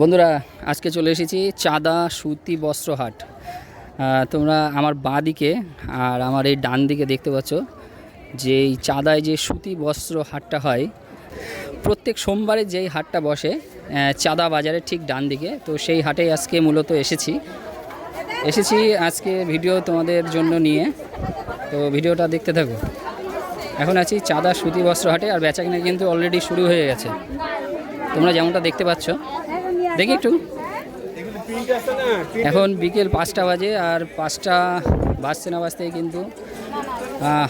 বন্ধুরা, আজকে চলে এসেছি চাঁদা সুতি বস্ত্র হাট তোমরা আমার বাঁ দিকে আর আমার এই ডান দিকে দেখতে পাচ্ছ যে এই চাঁদায় যে সুতি বস্ত্র হাটটা হয়, প্রত্যেক সোমবারে যেই হাটটা বসে চাঁদা বাজারের ঠিক ডান দিকে। তো সেই হাটে আজকে মূলত এসেছি। এসেছি আজকে ভিডিও তোমাদের জন্য নিয়ে। তো ভিডিওটা দেখতে থাকো। এখন আছি চাঁদা সুতি বস্ত্র হাটে আর বেচা কিনা কিন্তু অলরেডি শুরু হয়ে গেছে। তোমরা যেমনটা দেখতে পাচ্ছ দেখি একটু। এখন বিকেল পাঁচটা বাজে আর পাঁচটা বাজছে না বাজতেই কিন্তু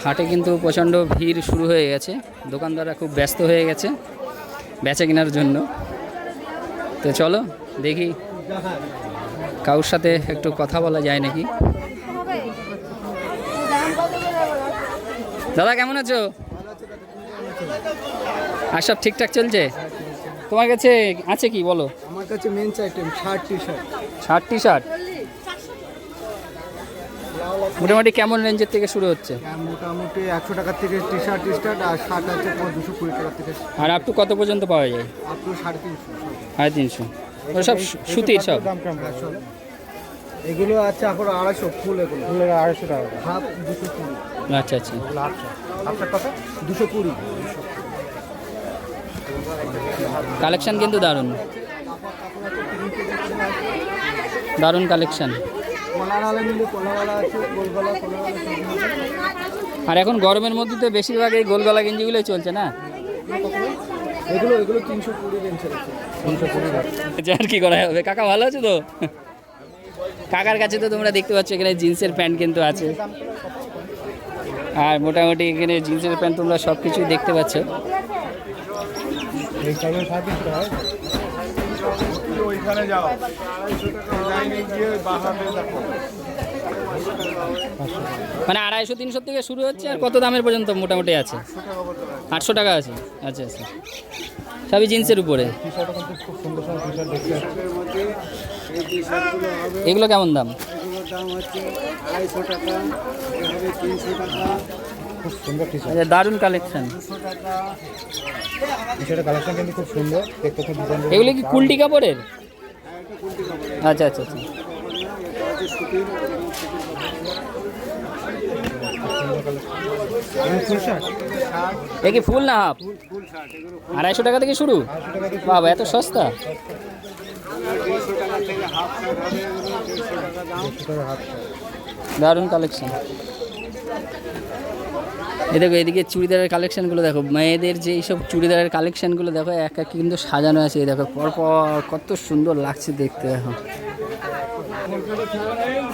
হাটে কিন্তু প্রচণ্ড ভিড় শুরু হয়ে গেছে। দোকানদাররা খুব ব্যস্ত হয়ে গেছে বেচা কেনার জন্য। তো চলো দেখি কারোর সাথে একটু কথা বলা যায় নাকি। দাদা, কেমন আছো? আর সব ঠিকঠাক চলছে? তোমার কাছে আছে কি? বলো। আমার কাছে men's item shirt T shirt shirt T shirt মোটামুটি কেমন রেঞ্জের থেকে শুরু হচ্ছে? মোটামুটি একশো টাকার থেকে টি শার্ট টি শার্ট আর শার্ট আছে দুশো কুড়ি টাকার থেকে। আর আপ টু কত পর্যন্ত পাওয়া যায়? আপ টু সাড়ে তিনশো সাড়ে তিনশো। সব সুতির সব? এগুলো আছে এখন আড়াইশো ফুল এগুলো। ফুল আড়াইশো টাকা হাফ দুশো কুড়ি। আচ্ছা আচ্ছা। হাফটা কত? দুশো কুড়ি। কালেকশন কিন্তু দারুণ দারুণ কালেকশন কলারওয়ালা নিলে কলারওয়ালা আছে গোলগলা কলারওয়ালা সব নিলে। আর এখন গরমের মধ্যে তো বেশিরভাগ এই গোল গলা গেঞ্জিগুলোই চলছে না? এগুলো এগুলো তিনশো কুড়ি আচ্ছা, আর কি করা হবে? কাকা ভালো আছে তো? কাকার কাছে তো তোমরা দেখতে পাচ্ছ এখানে জিন্সের প্যান্ট কিন্তু আছে। আর মোটামুটি এখানে জিন্সের প্যান্ট তোমরা সব কিছুই দেখতে পাচ্ছ। ওইখানে যাও। মানে আড়াইশো, তিনশো থেকে শুরু হচ্ছে আর কত দামের পর্যন্ত মোটামুটি আছে? আটশো টাকা আছে। আচ্ছা আচ্ছা। সবই জিন্সের উপরে। এগুলো কেমন দাম? দাম হচ্ছে আড়াইশো টাকা তিনশো টাকা খুব সুন্দর দারুণ কালেকশন দুশো টাকা টি শার্টের কালেকশন কিন্তু খুব সুন্দর দেখতে খুব ডিজাইন এগুলো কি কুলটি কাপড়ের? আচ্ছা আচ্ছা আচ্ছা। এ কি ফুল না হাফ? আড়াইশো টাকা থেকে শুরু? বাবা এত সস্তা। দেড়শো টাকা থেকে হাফ শার্ট হবে এগুলো দেড়শো টাকা দাম দেড়শো টাকা হাফ শার্ট দারুণ কালেকশন এ দেখো, এদিকে চুড়িদারের কালেকশনগুলো দেখো। মেয়েদের যে এইসব চুড়িদারের কালেকশনগুলো দেখো, এক এক কিন্তু সাজানো আছে এই দেখো। পরপর কত সুন্দর লাগছে দেখতে, দেখো।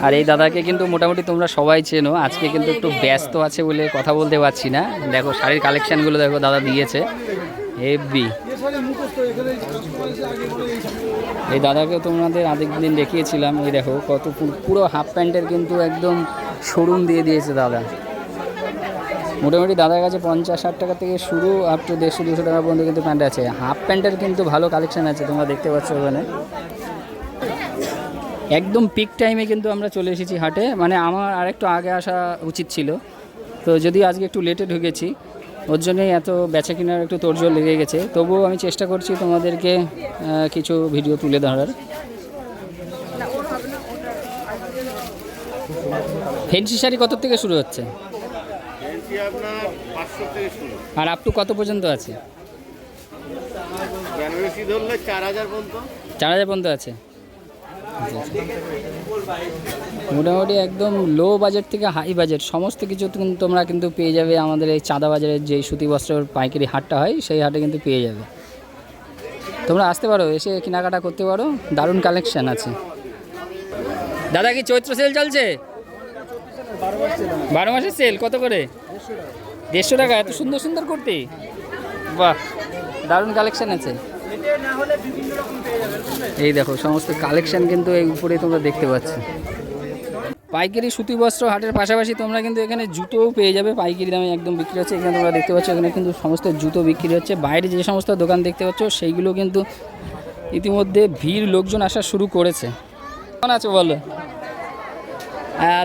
আর এই দাদাকে কিন্তু মোটামুটি তোমরা সবাই চেনো। আজকে কিন্তু একটু ব্যস্ত আছে বলে কথা বলতে পারছি না। দেখো, শাড়ির কালেকশনগুলো দেখো, দাদা দিয়েছে। হেভি। এই দাদাকে তোমাদের আরেক দিন দেখিয়েছিলাম। এই দেখো, কত পুরো হাফ প্যান্টের কিন্তু একদম শোরুম দিয়ে দিয়েছে দাদা। মোটামুটি দাদার কাছে পঞ্চাশ ষাট টাকা থেকে শুরু আপ টু দেড়শো, দুশো টাকা পর্যন্ত কিন্তু প্যান্ট আছে। হাফ প্যান্টের কিন্তু ভালো কালেকশন আছে, তোমরা দেখতে পাচ্ছ ওখানে। একদম পিক টাইমে কিন্তু আমরা চলে এসেছি হাটে। মানে আমার আরেকটু আগে আসা উচিত ছিল। তো যদি আজকে একটু লেটে ঢুকেছি, ওর জন্যই এত বেচা কেনার একটু তোড়জোড় লেগে গেছে। তবুও আমি চেষ্টা করছি তোমাদেরকে কিছু ভিডিও তুলে ধরার। ফেন্সি শাড়ি কত থেকে শুরু হচ্ছে? আপনার পাঁচশো থেকে শুরু আর আপ টু কত পর্যন্ত আছে? বেনারসি ধরলে চার হাজার পর্যন্ত। চার হাজার পর্যন্ত আছে। মোটামুটি একদম লো বাজেট থেকে হাই বাজেট সমস্ত কিছু কিন্তু তোমরা কিন্তু পেয়ে যাবে আমাদের এই চাঁদা বাজারের যে সুতি বস্ত্রের পাইকারি হাটটা হয় সেই হাটে কিন্তু পেয়ে যাবে। তোমরা আসতে পারো এসে কেনাকাটা করতে পারো দারুণ কালেকশান আছে। দাদা কি চৈত্র সেল চলছে? বারো মাসের সেল কত করে? দেড়শো টাকা, এত সুন্দর সুন্দর করতে? বাহ, দারুণ কালেকশন আছে। এই দেখো, সমস্ত কালেকশন কিন্তু এই উপরে তোমরা দেখতে পাচ্ছ। পাইকারি সুতি বস্ত্র হাটের পাশাপাশি তোমরা কিন্তু এখানে জুতোও পেয়ে যাবে। পাইকারি দামে একদম বিক্রি হচ্ছে। এখানে তোমরা দেখতে পাচ্ছ, এখানে কিন্তু সমস্ত জুতো বিক্রি হচ্ছে। বাইরে যে সমস্ত দোকান দেখতে পাচ্ছ, সেইগুলো কিন্তু ইতিমধ্যে ভিড় লোকজন আসা শুরু করেছে। কেমন আছো বলো?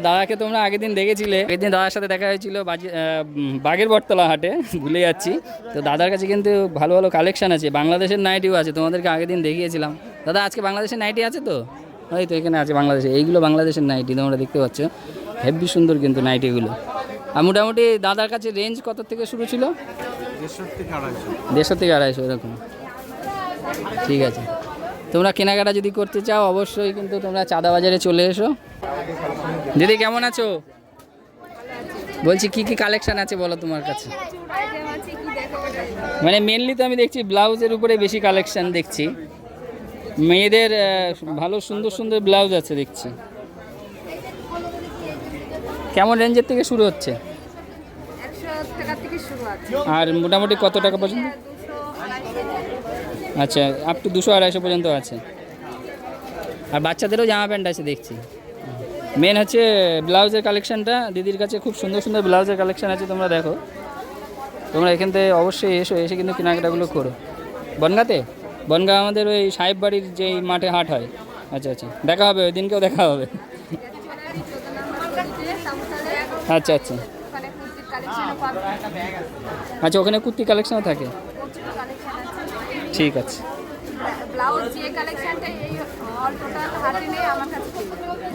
দাদাকে তোমরা আগের দিন দেখেছিলে। আগের দিন দাদার সাথে দেখা হয়েছিল বাগের বটতলা হাটে ভুলে যাচ্ছি। তো দাদার কাছে কিন্তু ভালো ভালো কালেকশন আছে বাংলাদেশের নাইটিও আছে তোমাদেরকে আগের দিন দেখিয়েছিলাম। দাদা আজকে বাংলাদেশের নাইটি আছে তো? ওই তো এখানে আছে বাংলাদেশে এইগুলো বাংলাদেশের নাইটি তোমরা দেখতে পাচ্ছ। হেভি সুন্দর কিন্তু নাইটিগুলো আর মোটামুটি দাদার কাছে রেঞ্জ কত থেকে শুরু ছিল? দেড়শো থেকে আড়াইশো। দেড়শো থেকে আড়াইশো এরকম। ঠিক আছে। তোমরা কেনাকাটা যদি করতে চাও অবশ্যই কিন্তু তোমরা চাঁদা বাজারে চলে এসো। দিদি কেমন আছো? বলছি কি কি কালেকশন আছে বলো তোমার কাছে? মানে মেনলি তো আমি দেখছি ব্লাউজের উপরে বেশি কালেকশন দেখছি। মেয়েদের ভালো সুন্দর সুন্দর ব্লাউজ আছে দেখছি। কেমন রেঞ্জের থেকে শুরু হচ্ছে? আর মোটামুটি কত টাকা পর্যন্ত? আচ্ছা আপ টু দুশো আড়াইশো পর্যন্ত আছে। আর বাচ্চাদেরও জামা প্যান্ট আছে, দেখছি। মেন হচ্ছে ব্লাউজের কালেকশানটা দিদির কাছে খুব সুন্দর সুন্দর ব্লাউজের কালেকশান আছে, তোমরা দেখো। তোমরা এখান থেকে অবশ্যই এসো, এসে কিন্তু কেনাকাটাগুলো করো। বনগাতে? বনগা আমাদের ওই সাহেব বাড়ির যেই মাঠে হাট হয়। আচ্ছা আচ্ছা। দেখা হবে, ওই দিনকেও দেখা হবে। আচ্ছা আচ্ছা। আচ্ছা ওখানে কুর্তি কালেকশনও থাকে। পেয়ে আছে।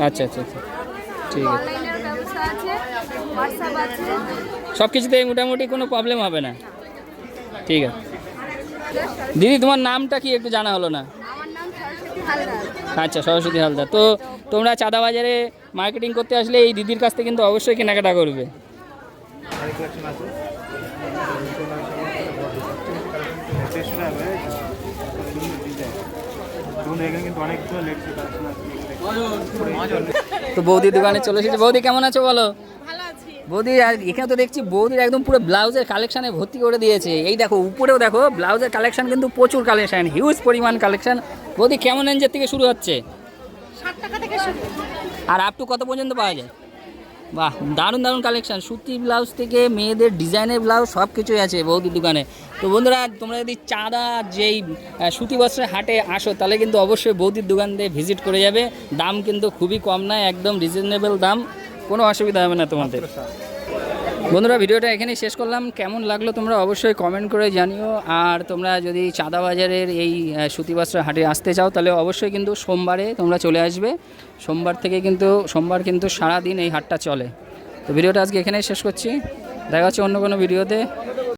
আচ্ছা আচ্ছা আচ্ছা। ঠিক আছে। সব কিছুতে মোটামুটি কোনো প্রবলেম হবে না। ঠিক আছে। দিদি তোমার নামটা কি একটু জানা হলো না? আমার নাম সরস্বতী হালদার। আচ্ছা সরস্বতী হালদার। তো তোমরা চাঁদা বাজারে মার্কেটিং করতে আসলে এই দিদির কাছ থেকে কিন্তু অবশ্যই কেনাকাটা করবে শাড়ি কালেকশন আছে দেড়শো টাকা করে সুন্দর ডিজাইন দেখুন এখানে কিন্তু অনেকগুলো লেটসি কালেকশন আছে তো বৌদির দোকানে চলে এসেছে। বৌদি কেমন আছো বলো? বৌদি আর এখানে তো দেখছি বৌদির একদম পুরো ব্লাউজের কালেকশানে ভর্তি করে দিয়েছে। এই দেখো উপরেও দেখো ব্লাউজের কালেকশন কিন্তু প্রচুর কালেকশন হিউজ পরিমাণ কালেকশন বৌদি কেমন রেঞ্জের থেকে শুরু হচ্ছে? ষাট টাকা থেকে শুরু। আর আপ টু কত পর্যন্ত পাওয়া যায়? বাহ, দারুণ দারুণ কালেকশান সুতি ব্লাউজ থেকে মেয়েদের ডিজাইনের ব্লাউজ সব কিছুই আছে বৌদির দোকানে। তো বন্ধুরা, তোমরা যদি চাঁদা, যেই সুতি বস্ত্রের হাটে আসো, তাহলে কিন্তু অবশ্যই বৌদির দোকান দিয়ে ভিজিট করে যাবে। দাম কিন্তু খুবই কম নয়, একদম রিজনেবল দাম। কোনো অসুবিধা হবে না তোমাদের। বন্ধুরা, ভিডিওটা এখানেই শেষ করলাম। কেমন লাগল তোমরা অবশ্যই কমেন্ট করে জানিও। আর তোমরা যদি চাঁদা বাজারের এই সুতিবাস্ত্র হাটে আসতে চাও, তাহলে অবশ্যই কিন্তু সোমবারে তোমরা চলে আসবে। সোমবার থেকে কিন্তু, সোমবার কিন্তু সারা দিন এই হাটটা চলে। তো ভিডিওটা আজকে এখানেই শেষ করছি। দেখা হচ্ছে অন্য কোনো ভিডিওতে।